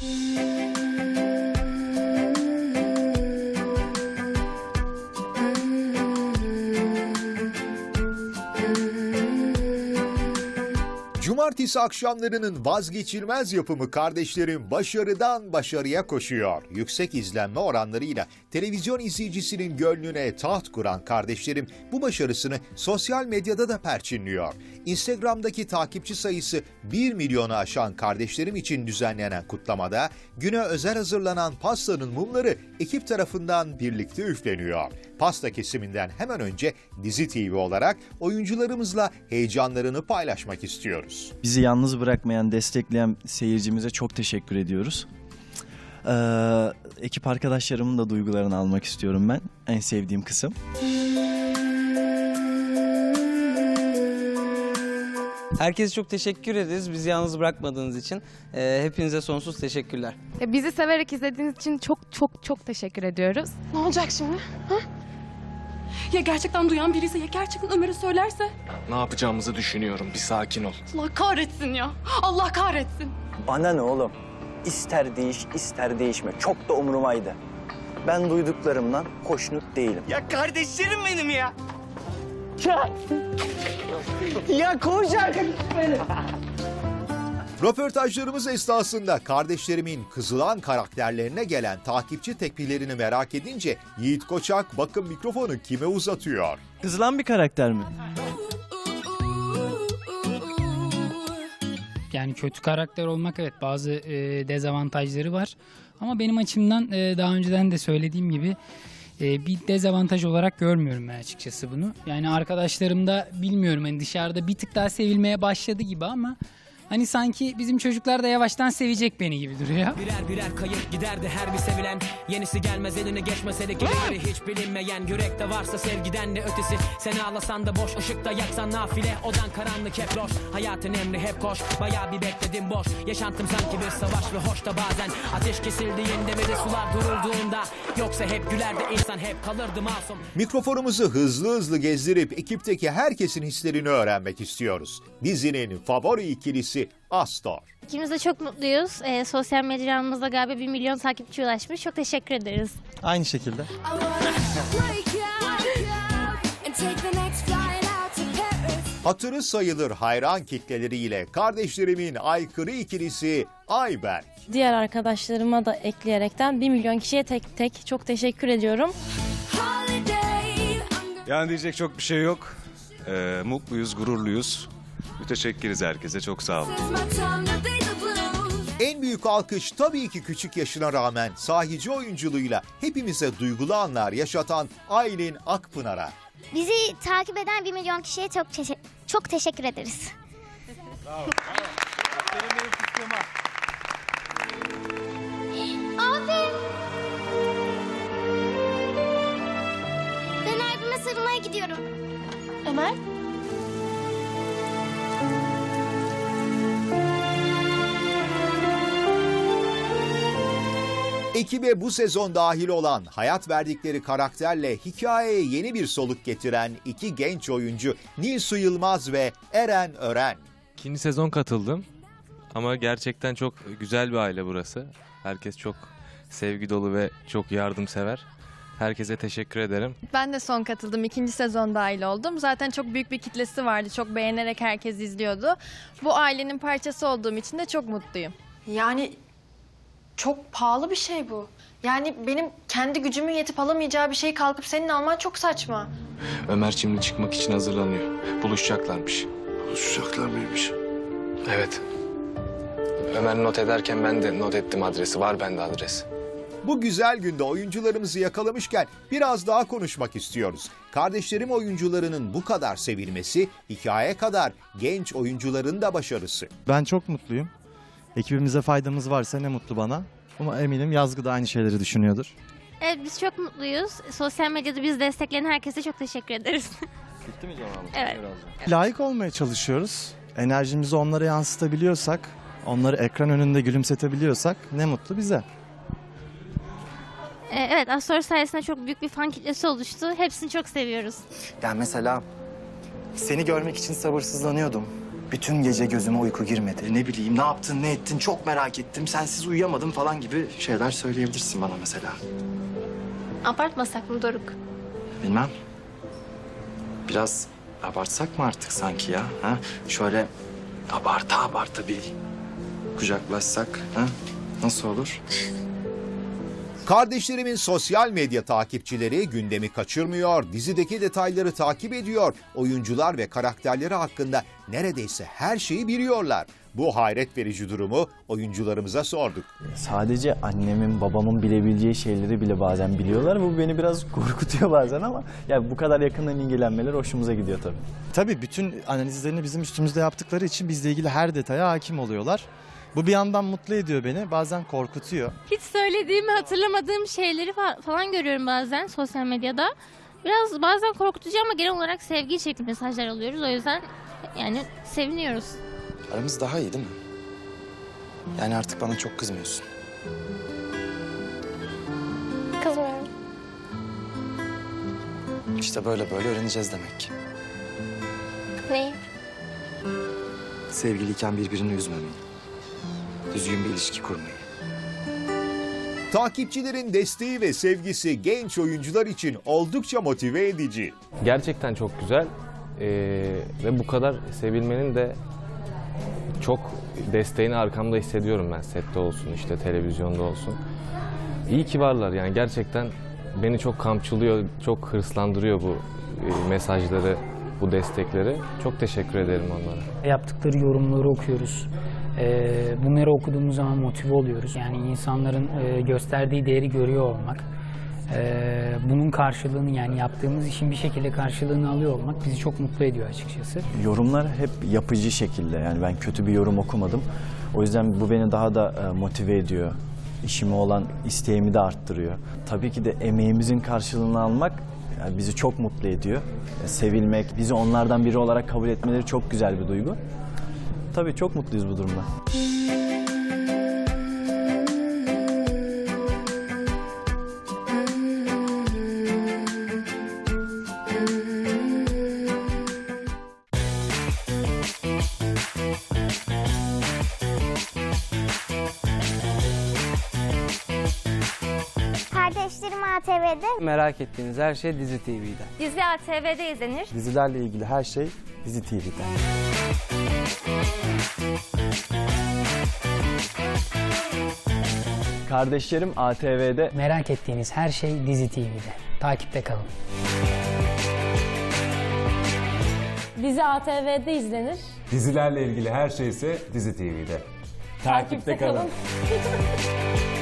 Música Cumartesi akşamlarının vazgeçilmez yapımı kardeşlerim başarıdan başarıya koşuyor. Yüksek izlenme oranlarıyla televizyon izleyicisinin gönlüne taht kuran kardeşlerim bu başarısını sosyal medyada da perçinliyor. Instagram'daki takipçi sayısı 1 milyonu aşan kardeşlerim için düzenlenen kutlamada güne özel hazırlanan pastanın mumları ekip tarafından birlikte üfleniyor. Pasta kesiminden hemen önce Dizi TV olarak oyuncularımızla heyecanlarını paylaşmak istiyoruz. Bizi yalnız bırakmayan, destekleyen seyircimize çok teşekkür ediyoruz. Ee, ekip arkadaşlarımın da duygularını almak istiyorum ben. En sevdiğim kısım. Herkese çok teşekkür ederiz bizi yalnız bırakmadığınız için. Ee, hepinize sonsuz teşekkürler. Ya bizi severek izlediğiniz için çok çok çok teşekkür ediyoruz. Ne olacak şimdi? Ha? Ya gerçekten duyan biriyse ya gerçekten Ömer'e söylerse? Ne yapacağımızı düşünüyorum. Bir sakin ol. Allah kahretsin ya. Allah kahretsin. Bana ne oğlum? İster değiş, ister değişme. Çok da umurumdaydı. Ben duyduklarımdan hoşnut değilim. Ya kardeşlerim benim ya. Ya. Ya kovacak. Röportajlarımız esnasında kardeşlerimin kızılan karakterlerine gelen takipçi tepkilerini merak edince Yiğit Koçak bakın mikrofonu kime uzatıyor. Kızılan bir karakter mi? Yani kötü karakter olmak evet bazı e, dezavantajları var. Ama benim açımdan e, daha önceden de söylediğim gibi e, bir dezavantaj olarak görmüyorum ben açıkçası bunu. Yani arkadaşlarım da bilmiyorum hani dışarıda bir tık daha sevilmeye başladı gibi ama hani sanki bizim çocuklar da yavaştan sevecek beni gibi duruyor. Birer birer kayıp giderdi her bir sevilen. Yenisi gelmez eline geçmese de gerileri hiç bilinmeyen. Yürekte varsa sevgiden de ötesi. Sen ağlasan da boş ışıkta yaksan nafile. Odan karanlık hep loş. Hayatın emri hep koş. Bayağı bir bekledim boş. Yaşantım sanki bir savaş ve hoş da bazen. Ateş kesildiğinde ve de sular durulduğunda. Yoksa hep gülerdi insan hep kalırdı masum. Mikrofonumuzu hızlı hızlı gezdirip ekipteki herkesin hislerini öğrenmek istiyoruz. Dizinin favori ikilisi Astor. İkimiz de çok mutluyuz. Ee, sosyal medyamızda galiba 1 milyon takipçi ulaşmış. Çok teşekkür ederiz. Aynı şekilde. Hatırı sayılır hayran kitleleriyle kardeşlerimin aykırı ikilisi Ayberk. Diğer arkadaşlarıma da ekleyerekten 1 milyon kişiye tek tek çok teşekkür ediyorum. Yani diyecek çok bir şey yok. Ee, mutluyuz, gururluyuz. Müteşekkiriz herkese. Çok sağ olun. En büyük alkış tabii ki küçük yaşına rağmen sahici oyunculuğuyla hepimize duygulu anlar yaşatan Aylin Akpınar'a. Bizi takip eden 1 milyon kişiye çok çok teşekkür ederiz. Abi. Ben abime sarılmaya gidiyorum. Ömer? Ekibe bu sezon dahil olan hayat verdikleri karakterle hikayeye yeni bir soluk getiren iki genç oyuncu Nilsu Yılmaz ve Eren Ören. İkinci sezon katıldım. Ama gerçekten çok güzel bir aile burası. Herkes çok sevgi dolu ve çok yardımsever. Herkese teşekkür ederim. Ben de son katıldım. ikinci sezon dahil oldum. Zaten çok büyük bir kitlesi vardı. Çok beğenerek herkes izliyordu. Bu ailenin parçası olduğum için de çok mutluyum. Yani çok pahalı bir şey bu. Yani benim kendi gücümün yetip alamayacağı bir şeyi kalkıp senin alman çok saçma. Ömer şimdi çıkmak için hazırlanıyor. Buluşacaklarmış. Buluşacaklar mıymış? Evet. Ömer not ederken ben de not ettim adresi. Var bende adres. Bu güzel günde oyuncularımızı yakalamışken biraz daha konuşmak istiyoruz. Kardeşlerim oyuncularının bu kadar sevilmesi hikaye kadar genç oyuncuların da başarısı. Ben çok mutluyum. Ekibimize faydamız varsa ne mutlu bana. Ama eminim Yazgı da aynı şeyleri düşünüyordur. Evet biz çok mutluyuz. Sosyal medyada bizi destekleyen herkese çok teşekkür ederiz. Bitti mi cevabım? Evet. Layık olmaya çalışıyoruz. Enerjimizi onlara yansıtabiliyorsak, onları ekran önünde gülümsetebiliyorsak ne mutlu bize. Ee, evet Astor sayesinde çok büyük bir fan kitlesi oluştu. Hepsini çok seviyoruz. Yani mesela seni görmek için sabırsızlanıyordum. Bütün gece gözüme uyku girmedi. Ne bileyim ne yaptın ne ettin çok merak ettim. Sensiz uyuyamadım falan gibi şeyler söyleyebilirsin bana mesela. Abartmasak mı Doruk? Bilmem. Biraz abartsak mı artık sanki ya? Ha? Şöyle abarta abarta bir kucaklaşsak. Ha? Nasıl olur? Kardeşlerimin sosyal medya takipçileri gündemi kaçırmıyor, dizideki detayları takip ediyor. Oyuncular ve karakterleri hakkında neredeyse her şeyi biliyorlar. Bu hayret verici durumu oyuncularımıza sorduk. Sadece annemin, babamın bilebileceği şeyleri bile bazen biliyorlar. Bu beni biraz korkutuyor bazen ama ya bu kadar yakından ilgilenmeler hoşumuza gidiyor tabii. Tabii bütün analizlerini bizim üstümüzde yaptıkları için bizle ilgili her detaya hakim oluyorlar. Bu bir yandan mutlu ediyor beni, bazen korkutuyor. Hiç söylediğimi hatırlamadığım şeyleri fa- falan görüyorum bazen sosyal medyada. Biraz bazen korkutucu ama genel olarak sevgi içerikli mesajlar alıyoruz. O yüzden yani seviniyoruz. Aramız daha iyi değil mi? Yani artık bana çok kızmıyorsun. Kızmıyorum. İşte böyle böyle öğreneceğiz demek ki. Neyi? Sevgiliyken birbirini üzmemeyi. Düzgün bir ilişki kurmayı. Takipçilerin desteği ve sevgisi genç oyuncular için oldukça motive edici. Gerçekten çok güzel Ee, ve bu kadar sevilmenin de çok desteğini arkamda hissediyorum ben sette olsun işte televizyonda olsun. İyi ki varlar yani gerçekten beni çok kamçılıyor, çok hırslandırıyor bu e, mesajları, bu destekleri. Çok teşekkür ederim onlara. Yaptıkları yorumları okuyoruz. Ee, bunları okuduğumuz zaman motive oluyoruz. Yani insanların e, gösterdiği değeri görüyor olmak. Ee, bunun karşılığını yani yaptığımız işin bir şekilde karşılığını alıyor olmak bizi çok mutlu ediyor açıkçası. Yorumlar hep yapıcı şekilde yani ben kötü bir yorum okumadım. O yüzden bu beni daha da e, motive ediyor. İşime olan isteğimi de arttırıyor. Tabii ki de emeğimizin karşılığını almak yani bizi çok mutlu ediyor. E, Sevilmek, bizi onlardan biri olarak kabul etmeleri çok güzel bir duygu. Tabii çok mutluyuz bu durumda. ATV'de. Merak ettiğiniz her şey Dizi TV'de. Dizi ATV'de izlenir. Dizilerle ilgili her şey Dizi TV'de. Kardeşlerim ATV'de Merak ettiğiniz her şey Dizi TV'de. Takipte kalın. Dizi ATV'de izlenir. Dizilerle ilgili her şey ise Dizi TV'de. Takipte kalın.